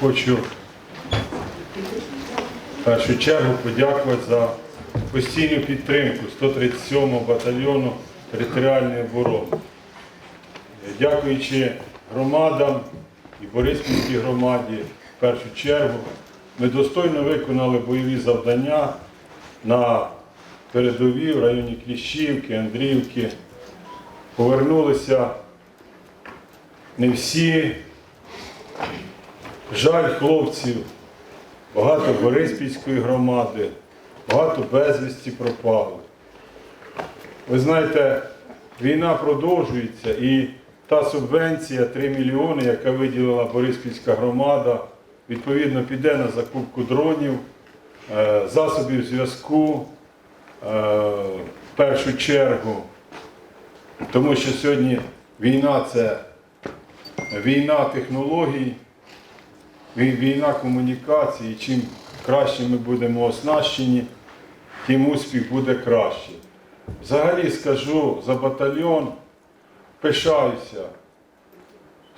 хочу в першу чергу подякувати за постійну підтримку 137-го батальйону територіальної оборони. Дякуючи громадам і Бориспільській громаді, в першу чергу, ми достойно виконали бойові завдання на передовій в районі Кліщівки, Андріївки. Повернулися не всі. Жаль хлопців, багато Бориспільської громади, багато безвісті пропали. Ви знаєте, війна продовжується і та субвенція 3 мільйони, яка виділила Бориспільська громада, відповідно піде на закупку дронів, е, засобів зв'язку е, в першу чергу. Тому що сьогодні війна це війна технологій, війна комунікації. Чим краще ми будемо оснащені, тим успіх буде краще. Взагалі скажу за батальйон, пишаюся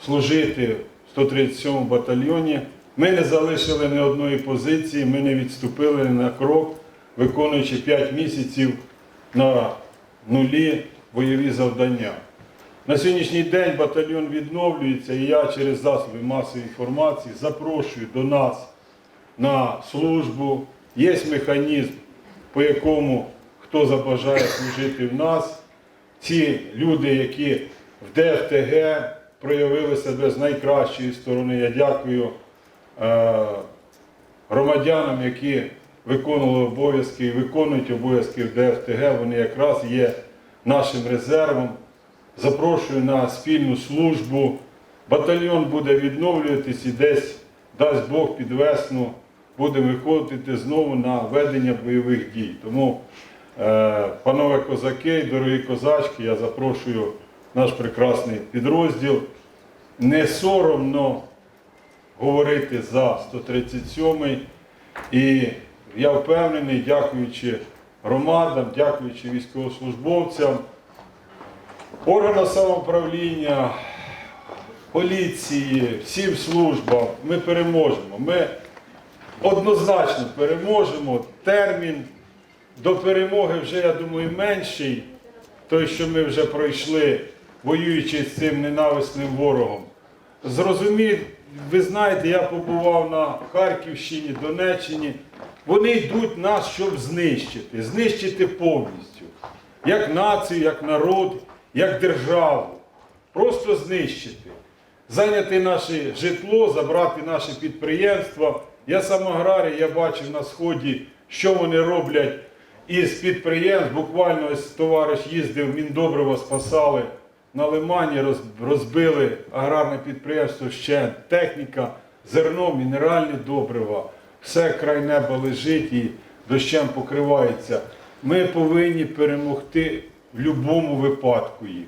служити в 137 батальйоні. Ми не залишили ні одної позиції, ми не відступили на крок, виконуючи 5 місяців на нулі бойові завдання. На сьогоднішній день батальйон відновлюється і я через засоби масової інформації запрошую до нас на службу. Є механізм, по якому хто забажає служити в нас. Ці люди, які в ДФТГ проявили себе з найкращої сторони. Я дякую е, громадянам, які виконували обов'язки і виконують обов'язки в ДФТГ. Вони якраз є нашим резервом. Запрошую на спільну службу. Батальйон буде відновлюватись і десь, дасть Бог під весну, будемо виходити знову на ведення бойових дій. Тому, е, панове козаки, дорогі козачки, я запрошую наш прекрасний підрозділ. Не соромно говорити за 137-й. І я впевнений, дякуючи громадам, дякуючи військовослужбовцям, органам самоуправління, поліції, всім службам, ми переможемо. Ми однозначно переможемо. Термін до перемоги вже, я думаю, менший, той, що ми вже пройшли, воюючи з цим ненависним ворогом. Зрозумів, ви знаєте, я побував на Харківщині, Донеччині. Вони йдуть нас, щоб знищити, знищити повністю. Як націю, як народ, як державу. Просто знищити. Зайняти наше житло, забрати наше підприємства. Я сам аграрій, я бачив на сході, що вони роблять із підприємств. Буквально ось товариш їздив, Міндобрива спасали на лимані, розбили аграрне підприємство ще техніка, зерно, мінеральні добрива. Все край неба лежить і дощем покривається. Ми повинні перемогти в будь-якому випадку їх,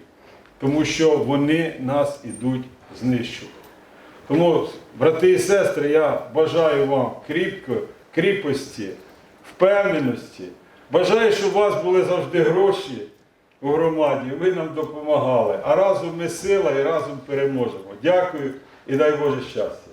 тому що вони нас ідуть знищувати. Тому, брати і сестри, я бажаю вам кріпко, кріпості, впевненості. Бажаю, щоб у вас були завжди гроші у громаді, ви нам допомагали. А разом ми сила і разом переможемо. Дякую і дай Боже щастя.